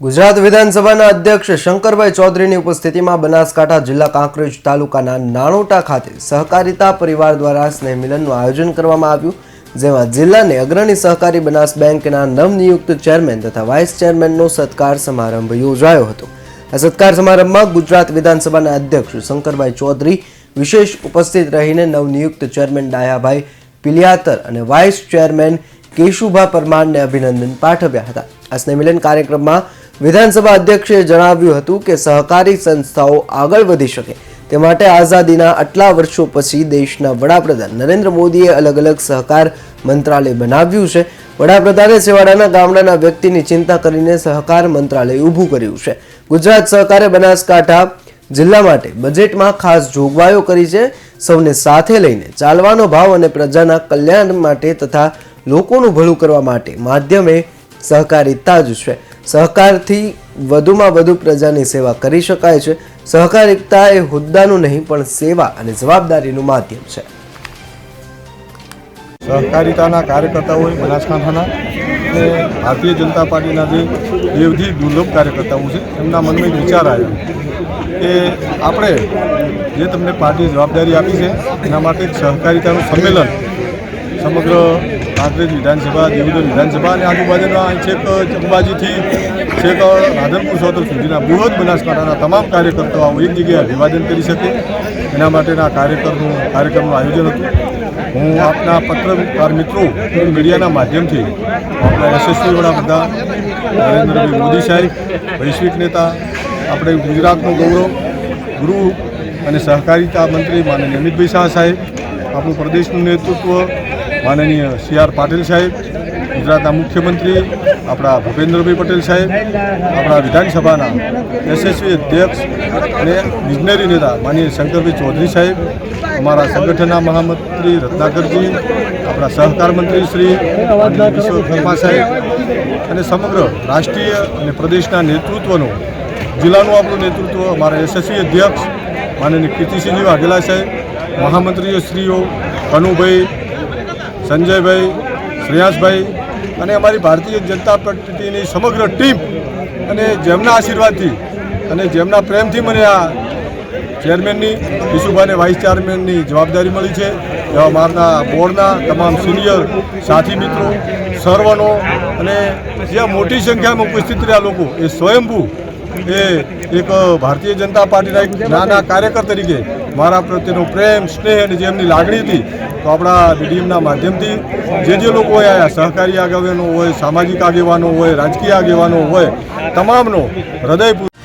ગુજરાત વિધાનસભાના અધ્યક્ષ શંકરભાઈ ચૌધરીની ઉપસ્થિતિમાં બનાસકાંઠા જિલ્લા કાંકરેજ તાલુકાના નાણોટા ખાતે સહકારિતા પરિવાર દ્વારા સ્નેહ મિલનનું આયોજન કરવામાં આવ્યું, જેમાં જિલ્લાને અગ્રણી સહકારી બનાસ બેંકના નવનિયુક્ત ચેરમેન તથા વાઇસ ચેરમેનનો સત્કાર સમારંભ યોજાયો હતો. આ સત્કાર સમારંભમાં ગુજરાત વિધાનસભાના અધ્યક્ષ શંકરભાઈ ચૌધરી વિશેષ ઉપસ્થિત રહીને નવનિયુક્ત ચેરમેન ડાયાભાઈ પિલિયાતર અને વાઇસ ચેરમેન કેશુભા પરમારને અભિનંદન પાઠવ્યા હતા. આ સ્નેહમિલન કાર્યક્રમમાં વિધાનસભા અધ્યક્ષે જણાવ્યું હતું કે સહકારી સંસ્થાઓ આગળ વધી શકે. તે માટે આઝાદીના આટલા વર્ષો પછી દેશના વડાપ્રધાન નરેન્દ્ર મોદીએ અલગ અલગ સહકાર મંત્રાલય બનાવ્યું છે. વડાપ્રધાને છેવાડાના ગામડાના વ્યક્તિની ચિંતા કરીને સહકાર મંત્રાલય ઊભું કર્યું છે. ગુજરાત સહકારે બનાસકાંઠા જિલ્લા માટે બજેટમાં ખાસ જોગવાઈઓ કરી છે. સૌને સાથે લઈને ચાલવાનો ભાવ અને પ્રજાના કલ્યાણ માટે તથા લોકોનું ભલું કરવા માટે માધ્યમે સહકારિતા જ છે. સહકારથી વધુમાં વધુ પ્રજાની સેવા કરી શકાય છે. સહકારિતા એ હોદ્દાનું નહીં, પણ સેવા અને જવાબદારીનું માધ્યમ છે. સહકારિતાના કાર્યકર્તાઓ બનાસકાંઠાના અને ભારતીય જનતા પાર્ટીના જે દેવજી દુર્લભ કાર્યકર્તાઓ છે, એમના મનમાં વિચાર આવ્યો કે આપણે જે તમને પાર્ટી જવાબદારી આપી છે, એના માટે સહકારિતાનું સંમેલન સમગ્ર કાંકરેજ વિધાનસભા, દેવદર વિધાનસભા અને આજુબાજુના છેક અંબાજીથી છેક રાધનપુર સોતર સુધીના બૃહદ બનાસકાંઠાના તમામ કાર્યકર્તાઓ એક જગ્યાએ અભિવાદન કરી શકે. એના માટેના કાર્યક્રમનું કાર્યક્રમનું આયોજન હતું. હું આપના પત્રકાર મિત્રો મીડિયાના માધ્યમથી આપણા યશસ્વી વડાપ્રધાન નરેન્દ્રભાઈ મોદી સાહેબ, વૈશ્વિક નેતા, આપણે ગુજરાતનું ગૌરવ ગૃહ અને સહકારિતા મંત્રી માનનીય અમિતભાઈ શાહ સાહેબ, આપણું પ્રદેશનું નેતૃત્વ માનનીય સી આર પાટીલ સાહેબ, ગુજરાતના મુખ્યમંત્રી, આપણા ભૂપેન્દ્રભાઈ પટેલ સાહેબ, આપણા વિધાનસભાના યશસ્વી અધ્યક્ષ અને વિજનરી નેતા માનીય શંકરભાઈ ચૌધરી સાહેબ, અમારા સંગઠનના મહામંત્રી રત્નાકરજી, આપણા સહકાર મંત્રી શ્રી વિશ્વકર્મા સાહેબ અને સમગ્ર રાષ્ટ્રીય અને પ્રદેશના નેતૃત્વનું, જિલ્લાનું આપણું નેતૃત્વ, અમારા યશસ્વી અધ્યક્ષ માનનીય કીર્તિસિંહજી વાઘેલા સાહેબ મહામંત્રીઓ શ્રીઓ કનુભાઈ સંજયભાઈ, શ્રેયાસભાઈ અને અમારી ભારતીય જનતા પાર્ટીની સમગ્ર ટીમ અને જેમના આશીર્વાદથી અને જેમના પ્રેમથી મને આ ચેરમેનની, ઈશુભાઈને વાઇસ ચેરમેનની જવાબદારી મળી છે. એવા મારના બોર્ડના તમામ સિનિયર સાથી મિત્રો, સર્વનો અને જે મોટી સંખ્યામાં ઉપસ્થિત રહ્યા લોકો, એ સ્વયંભૂ એ એક ભારતીય જનતા પાર્ટીના એક નાના કાર્યકર તરીકે મારા પ્રત્યેનો પ્રેમ, સ્નેહ અને જે એમની લાગણી હતી, તો આપણા ડીડીએમના માધ્યમથી જે જે લોકો આવ્યા સહકારી આગેવાનો હોય, સામાજિક આગેવાનો હોય, રાજકીય આગેવાનો હોય, તમામનો હૃદયપૂર્વક